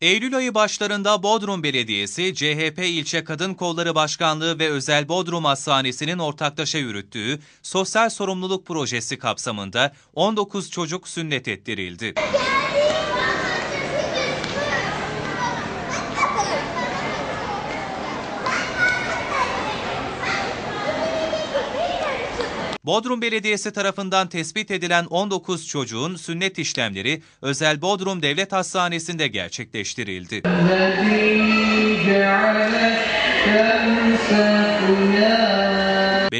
Eylül ayı başlarında Bodrum Belediyesi, CHP İlçe Kadın Kolları Başkanlığı ve Özel Bodrum Hastanesi'nin ortaklaşa yürüttüğü sosyal sorumluluk projesi kapsamında 19 çocuk sünnet ettirildi. Bodrum Belediyesi tarafından tespit edilen 19 çocuğun sünnet işlemleri Özel Bodrum Devlet Hastanesi'nde gerçekleştirildi.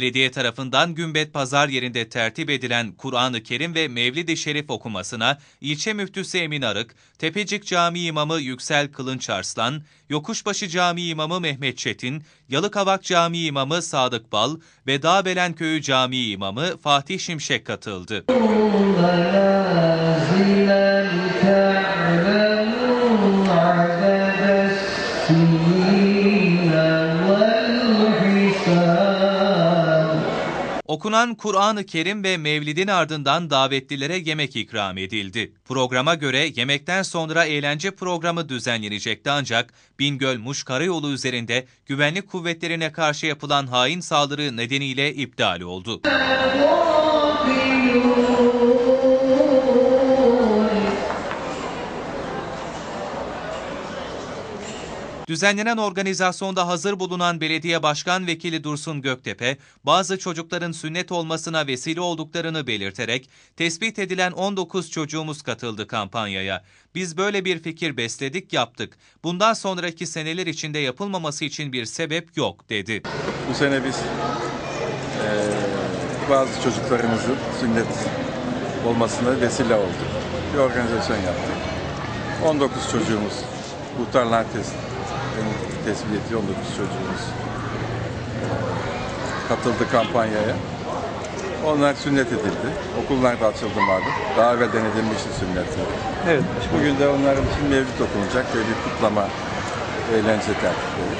Belediye tarafından Gümbet Pazar yerinde tertip edilen Kur'an-ı Kerim ve Mevlid-i Şerif okumasına ilçe müftüsü Emin Arık, Tepecik Camii İmamı Yüksel Kılınç Arslan, Yokuşbaşı Camii İmamı Mehmet Çetin, Yalıkavak Camii İmamı Sadık Bal ve Dağbelen Köyü Camii İmamı Fatih Şimşek katıldı. Okunan Kur'an-ı Kerim ve Mevlid'in ardından davetlilere yemek ikram edildi. Programa göre yemekten sonra eğlence programı düzenlenecekti ancak Bingöl Muş Karayolu üzerinde güvenlik kuvvetlerine karşı yapılan hain saldırı nedeniyle iptal oldu. Düzenlenen organizasyonda hazır bulunan belediye başkan vekili Dursun Göktepe, bazı çocukların sünnet olmasına vesile olduklarını belirterek, tespit edilen 19 çocuğumuz katıldı kampanyaya. Biz böyle bir fikir besledik, yaptık. Bundan sonraki seneler içinde yapılmaması için bir sebep yok, dedi. Bu sene biz eee, bazı çocuklarımızın sünnet olmasına vesile olduk. Bir organizasyon yaptık. 19 çocuğumuz muhtarlar test, tespit ettiği 19 çocuğumuz katıldı kampanyaya. Onlar sünnet edildi. Okullar da açıldı malum. Daha evvelden edilmişti sünnetleri. Evet. Bugün de onların için mevlüt okunacak ve bir kutlama eğlence tertipleri.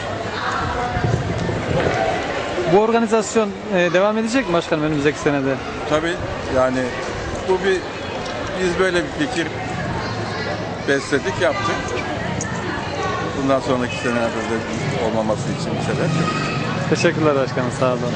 Bu organizasyon e, devam edecek mi başkanım önümüzdeki senede? Tabii yani bu bir biz böyle bir fikir besledik yaptık. Bundan sonraki senelerde de olmaması için bir sebep. Teşekkürler başkanım sağ olun.